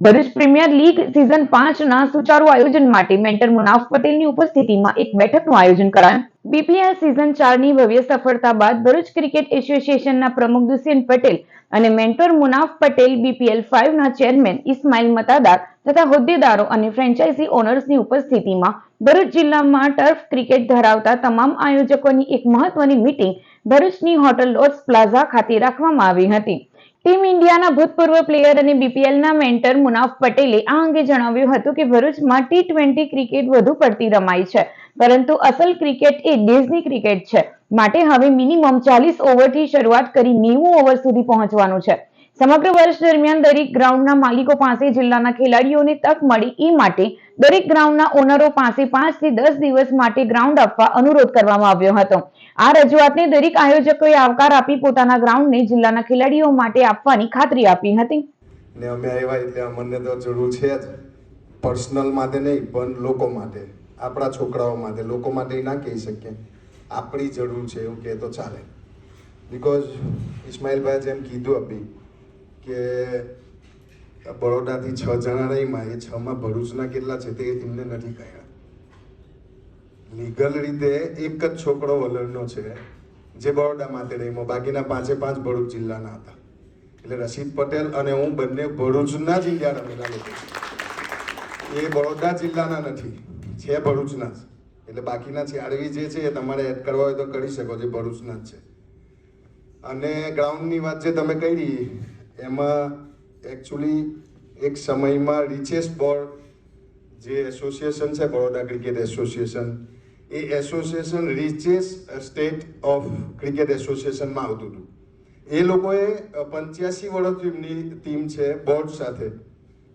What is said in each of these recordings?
Bharuch premier league season પાંચના સુચારુ આયોજન માટે મેન્ટર મુનાફ પટેલની ઉપસ્થિતિમાં એક બેઠકનું આયોજન કરાયું. બીપીએલ સિઝન ચારની ભવ્ય સફળતા બાદ ભરૂચ ક્રિકેટ એસોસિએશનના પ્રમુખ દુષ્યંત પટેલ અને મેન્ટર મુનાફ પટેલ બીપીએલ ફાઇવના ચેરમેન ઇસ્માઇલ મતાદાર તથા હોદ્દેદારો અને ફ્રેન્ચાઇઝી ઓનર્સની ઉપસ્થિતિમાં ભરૂચ જિલ્લામાં ટર્ફ ક્રિકેટ ધરાવતા તમામ આયોજકોની એક મહત્વની મીટિંગ ભરૂચની હોટલ લોર્ડ્સ પ્લાઝા ખાતે રાખવામાં આવી હતી. ટીમ ઇન્ડિયાના ભૂતપૂર્વ પ્લેયર અને બીપીએલના મેન્ટર મુનાફ પટેલે આ અંગે જણાવ્યું હતું કે ભરૂચમાં ટી ટ્વેન્ટી ક્રિકેટ વધુ પડતી રમાય છે. પરંતુ અસલ ક્રિકેટ એ ડેઝની ક્રિકેટ છે. માટે હવે મિનિમમ ચાલીસ ઓવરથી શરૂઆત કરી નેવું ઓવર સુધી પહોંચવાનું છે. સમગ્ર વર્ષ દરમિયાન દરેક ગ્રાઉન્ડના માલિકો પાસે જિલ્લાના ખેલાડીઓને તક મળી એ માટે દરેક ગ્રાઉન્ડના ઓનરો પાસે પાંચથી દસ દિવસ માટે ગ્રાઉન્ડ આપવા અનુરોધ કરવામાં આવ્યો હતો. આ રજૂઆતને દરેક આયોજકોએ આવકાર આપી પોતાના ગ્રાઉન્ડને જિલ્લાના ખેલાડીઓ માટે આપવાની ખાતરી આપી હતી. ને અમે આવ્યા એટલે અમને તો જરૂર છે જ. પર્સનલ માટે નહીં, પણ લોકો માટે. આપણા છોકરાઓ માટે. લોકો માટે ના કહી શકીએ. આપણી જરૂર છે એવું કહે તો ચાલે. બિકોઝ ઇસ્માઇલભાઈ જેમ કીધું આપી કે બરોડાથી છ જણા રહીમાં એ છમાં ભરૂચના કેટલા છે તે એમને નથી કહ્યા. લીગલ રીતે એક જ છોકરો વલણનો છે, જે બરોડા માટે રહીમાં બાકીના પાંચે પાંચ ભરૂચ જિલ્લાના હતા. એટલે રશીદ પટેલ અને હું બંને ભરૂચના જ ઇન્ડિયા રમેલા લોકો એ બરોડા જિલ્લાના નથી, છે ભરૂચના જ. એટલે બાકીના છ્યાળવી જે છે એ તમારે એડ કરવા હોય તો કરી શકો, જે ભરૂચના જ છે. અને ગ્રાઉન્ડની વાત જે તમે કરી, એમાં એકચ્યુઅલી એક સમયમાં રિચેસ્ટ બોર્ડ જે એસોસિએશન છે, બરોડા ક્રિકેટ એસોસિએશન એ એસોસિએશન રિચેસ સ્ટેટ ઓફ ક્રિકેટ એસોસિએશનમાં આવતું હતું. એ લોકોએ પંચ્યાસી વર્ષ એમની ટીમ છે બોર્ડ સાથે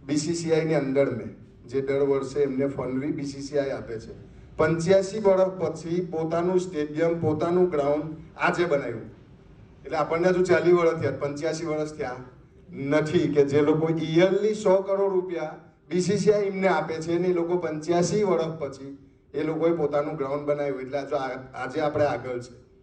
બીસીસીઆઈની અંડર મેં, જે દર વર્ષે એમને ફંડવી બીસીસીઆઈ આપે છે. પંચ્યાસી વર્ષ પછી પોતાનું સ્ટેડિયમ, પોતાનું ગ્રાઉન્ડ આજે બનાવ્યું. એટલે આપણને હજુ ચાલી વર્ષ થયા, પંચ્યાસી વર્ષ થયા. નથી કે જે લોકો ઇયરલી સો કરોડ રૂપિયા બીસીસીઆઈ એમને આપે છે ને એ લોકો પંચ્યાસી વર્ષ પછી એ લોકોએ પોતાનું ગ્રાઉન્ડ બનાવ્યું. એટલે આજે આપણે આગળ છે.